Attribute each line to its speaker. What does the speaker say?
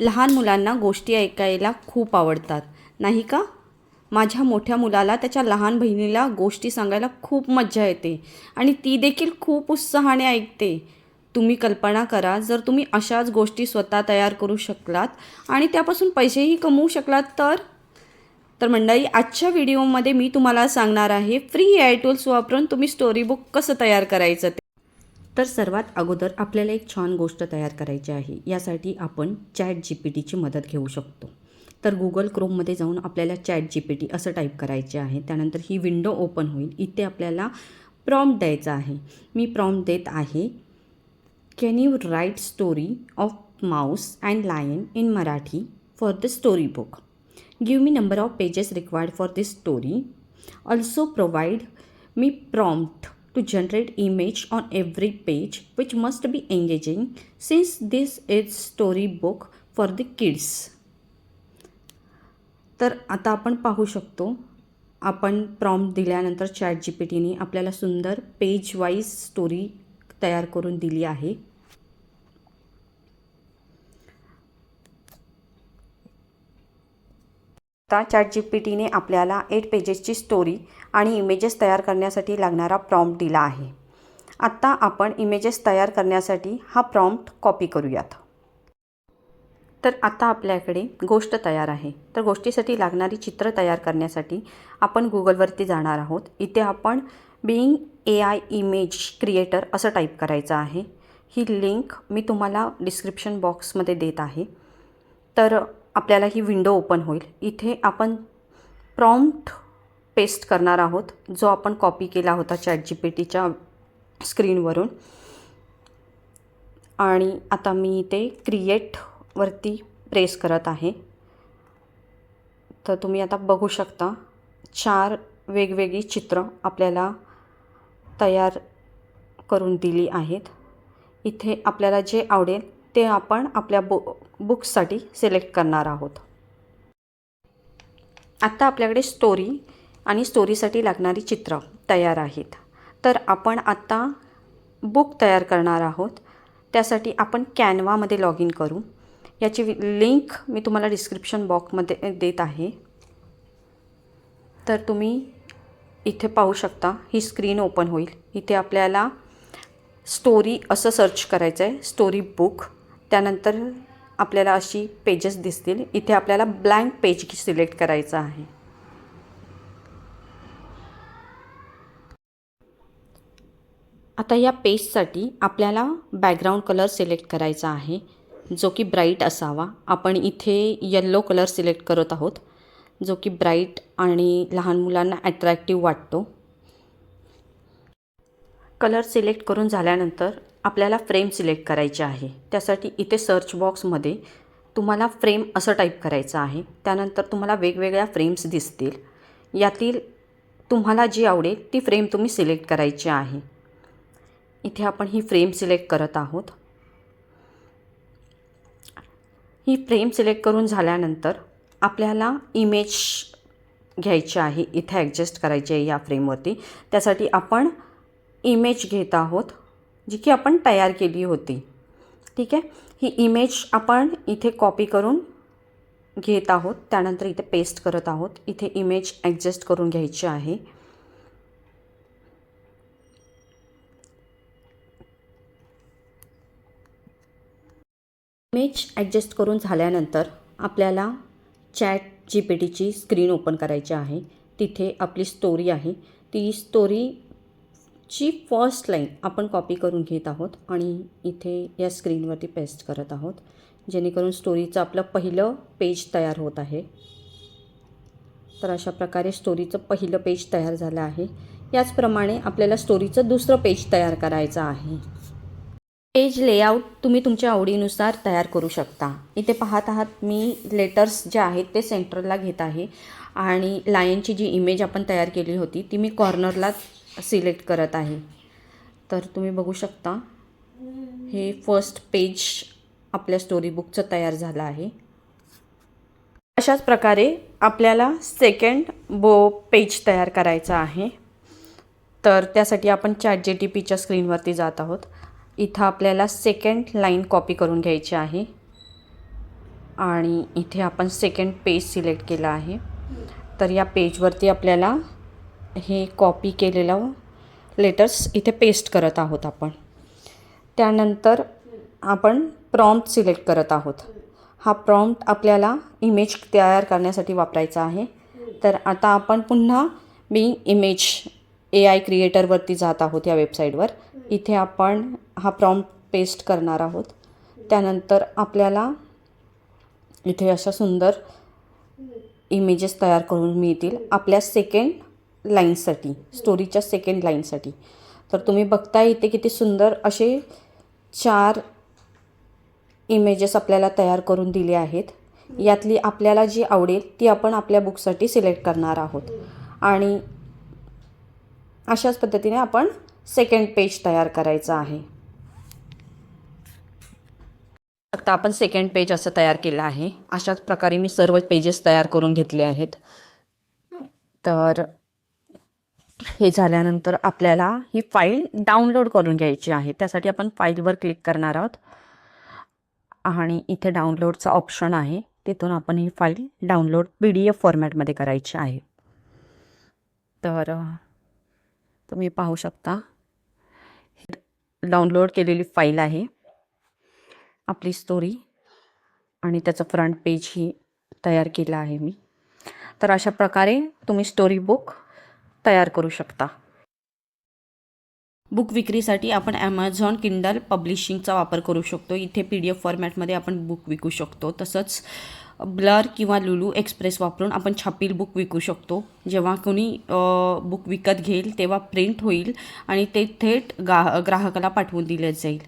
Speaker 1: लहान मुलांना गोष्टी ऐकायला खूप आवडतात. नाही का? माझ्या मोठ्या मुलाला त्याच्या लहान बहिणीला गोष्टी सांगायला खूप मज्जा येते. आणि ती देखील खूप उत्साहाने ऐकते. तुम्ही कल्पना करा जर तुम्ही अशाच गोष्टी स्वतः तयार करू शकलात आणि त्यापासून पैसेही कमवू शकलात तर? तर मंडळी आजच्या व्हिडिओमध्ये मी तुम्हाला सांगणार आहे फ्री ए आय टूल्स वापरून तुम्ही स्टोरी बुक कसं तयार करायचं ते. तर सर्वात अगोदर आपल्याला एक छान गोष्ट तयार करायची आहे. यासाठी आपण चॅट जी पी टीची मदत घेऊ शकतो. तर गुगल क्रोममध्ये जाऊन आपल्याला चॅट जी पी टी असं टाईप करायचे आहे. त्यानंतर ही विंडो ओपन होईल. इथे आपल्याला प्रॉम्प्ट द्यायचा आहे. मी प्रॉम्प्ट देत आहे can you write story of mouse and lion in Marathi for the story book give me number of pages required for this story also provide me prompt to generate image on every page which must be engaging since this is storybook for the kids तर आता आपण पाहू शकतो आपण prompt दिल्यानंतर chat G P टीने आपल्याला सुंदर पेज वाईज स्टोरी तयार करून दिली आहे आता चॅट जी पी टीने आपल्याला एट पेजेसची स्टोरी आणि इमेजेस तयार करण्यासाठी लागणारा प्रॉम्प्ट दिला आहे. आत्ता आपण इमेजेस तयार करण्यासाठी हा प्रॉम्प्ट कॉपी करूयात. तर आता आपल्याकडे गोष्ट तयार आहे. तर गोष्टीसाठी लागणारी चित्र तयार करण्यासाठी आपण गुगलवरती जाणार आहोत. इथे आपण Bing A I image creator असं टाईप करायचं आहे. ही लिंक मी तुम्हाला डिस्क्रिप्शन बॉक्समध्ये देत आहे. तर आपल्याला ही विंडो ओपन होईल. इथे आपण प्रॉम्प्ट पेस्ट करणार आहोत जो आपण कॉपी केला होता चॅट जी पी टीच्या स्क्रीनवरून आणि आता मी इथे क्रिएटवरती प्रेस करत आहे. तर तुम्ही आता बघू शकता चार वेगवेगळी चित्र आपल्याला तयार करून दिली आहेत. इथे आपल्याला जे आवडेल ते आपण आपल्या बु बुक्ससाठी सिलेक्ट करणार आहोत. आत्ता आपल्याकडे स्टोरी आणि स्टोरीसाठी लागणारी चित्र तयार आहेत. तर आपण आत्ता बुक तयार करणार आहोत. त्यासाठी आपण कॅनवामध्ये लॉग इन करू. याची लिंक मी तुम्हाला डिस्क्रिप्शन बॉक्समध्ये देत आहे. तर तुम्ही इथे पाहू शकता ही स्क्रीन ओपन होईल. इथे आपल्याला स्टोरी असं सर्च करायचं आहे स्टोरी बुक. त्यानंतर आपल्याला अशी पेजेस दिसतील. इथे आपल्याला ब्लँक पेज सिलेक्ट करायचं आहे. आता या पेजसाठी आपल्याला बॅकग्राऊंड कलर सिलेक्ट करायचा आहे. जो की ब्राईट असावा. आपण इथे यल्लो कलर सिलेक्ट करत आहोत. जो की ब्राईट आणि लहान मुलांना ॲट्रॅक्टिव्ह वाटतो. कलर सिलेक्ट करून झाल्यानंतर आपल्याला फ्रेम सिलेक्ट करायची आहे. त्यासाठी इथे सर्च बॉक्समध्ये तुम्हाला फ्रेम असं टाईप करायचं आहे. त्यानंतर तुम्हाला वेगवेगळ्या फ्रेम्स दिसतील. यातील तुम्हाला जी आवडेल ती फ्रेम तुम्ही सिलेक्ट करायची आहे. इथे आपण ही फ्रेम सिलेक्ट करत आहोत. ही फ्रेम सिलेक्ट करून झाल्यानंतर आपल्याला इमेज घ्यायची आहे. इथे ॲडजस्ट करायची आहे या फ्रेमवरती त्यासाठी आपण इमेज घेत आहोत. जी की आपण तयार केली होती. ठीक आहे? ही इमेज आपण इथे कॉपी करून घेत आहोत. त्यानंतर इथे पेस्ट करत आहोत. इथे इमेज ॲडजस्ट करून घ्यायची आहे. इमेज ॲडजस्ट करून झाल्यानंतर आपल्याला चॅट जी पी टीची स्क्रीन ओपन करायची आहे. तिथे आपली स्टोरी आहे. ती स्टोरी ची फर्स्ट लाईन आपण कॉपी करून घेत आहोत आणि इथे या स्क्रीनवरती पेस्ट करत आहोत जेणेकरून स्टोरीचं आपलं पहिलं पेज तयार होत आहे. तर अशा प्रकारे स्टोरीचं पहिलं पेज तयार झालं आहे. याचप्रमाणे आपल्याला स्टोरीचं दुसरं पेज तयार करायचं आहे. पेज लेआउट तुम्ही तुमच्या आवडीनुसार तयार करू शकता. इथे पाहत आहात मी लेटर्स जे आहेत ते सेंटरला घेत आहे. आणि लायनची जी इमेज आपण तयार केली होती ती मी कॉर्नरला सिलेक्ट करत आहे. तर तुम्ही बघू शकता हे फर्स्ट पेज आपल्या स्टोरी बुकचं तयार झालं आहे. अशाच प्रकारे आपल्याला सेकंड बो पेज तयार करायचा आहे. तर त्यासाठी आपण चॅट जे टी पीच्या स्क्रीनवरती जात आहोत. इथं आपल्याला सेकंड लाईन कॉपी करून घ्यायची आहे. आणि इथे आपण सेकंड पेज सिलेक्ट केला आहे. तर या पेजवरती आपल्याला हे कॉपी केलेलं लेटर्स इथे पेस्ट करत आहोत आपण. त्यानंतर आपण प्रॉम्प्ट सिलेक्ट करत आहोत. हा प्रॉम्प्ट आपल्याला इमेज तयार करण्यासाठी वापरायचा आहे. तर आता आपण पुन्हा मी इमेज ए आय क्रिएटरवरती जात आहोत या वेबसाईटवर इथे आपण हा प्रॉम्प्ट पेस्ट करणार आहोत. त्यानंतर आपल्याला इथे अशा सुंदर इमेजेस तयार करून मिळतील. आपल्या सेकंड लाईनसाठी स्टोरीच्या सेकंड लाईनसाठी. तर तुम्ही बघता इथे किती सुंदर असे चार इमेजेस आपल्याला तयार करून दिले आहेत. यातली आपल्याला जी आवडेल ती आपण आपल्या बुकसाठी सिलेक्ट करणार आहोत. आणि अशाच पद्धतीने आपण सेकंड पेज तयार करायचं आहे. आता आपण सेकंड पेज असं तयार केलं आहे. अशाच प्रकारे मी सर्व पेजेस तयार करून घेतले आहेत. तर हे झाल्यानंतर आपल्याला ही फाईल डाउनलोड करून घ्यायची आहे. त्यासाठी आपण फाईलवर क्लिक करणार आहोत. आणि इथे डाउनलोडचा ऑप्शन आहे. तिथून आपण ही file download P D F फॉर्मॅटमध्ये करायची आहे. तर तुम्ही पाहू शकता. डाउनलोड केलेली फाईल आहे. आपली स्टोरी. आणि त्याचं फ्रंट पेज ही तयार केलं आहे मी. तर अशा प्रकारे तुम्ही स्टोरी बुक तयार करू शकता. बुक विक्रीसाठी आपण ॲमेझॉन किंडल पब्लिशिंगचा वापर करू शकतो. इथे पी डी एफ फॉर्मॅटमध्ये आपण बुक विकू शकतो. तसंच ब्लर किंवा लुलू एक्सप्रेस वापरून आपण छापील बुक विकू शकतो. जेव्हा कोणी बुक विकत घेईल तेव्हा प्रिंट होईल आणि ते थेट गा ग्राहकाला पाठवून दिले जाईल.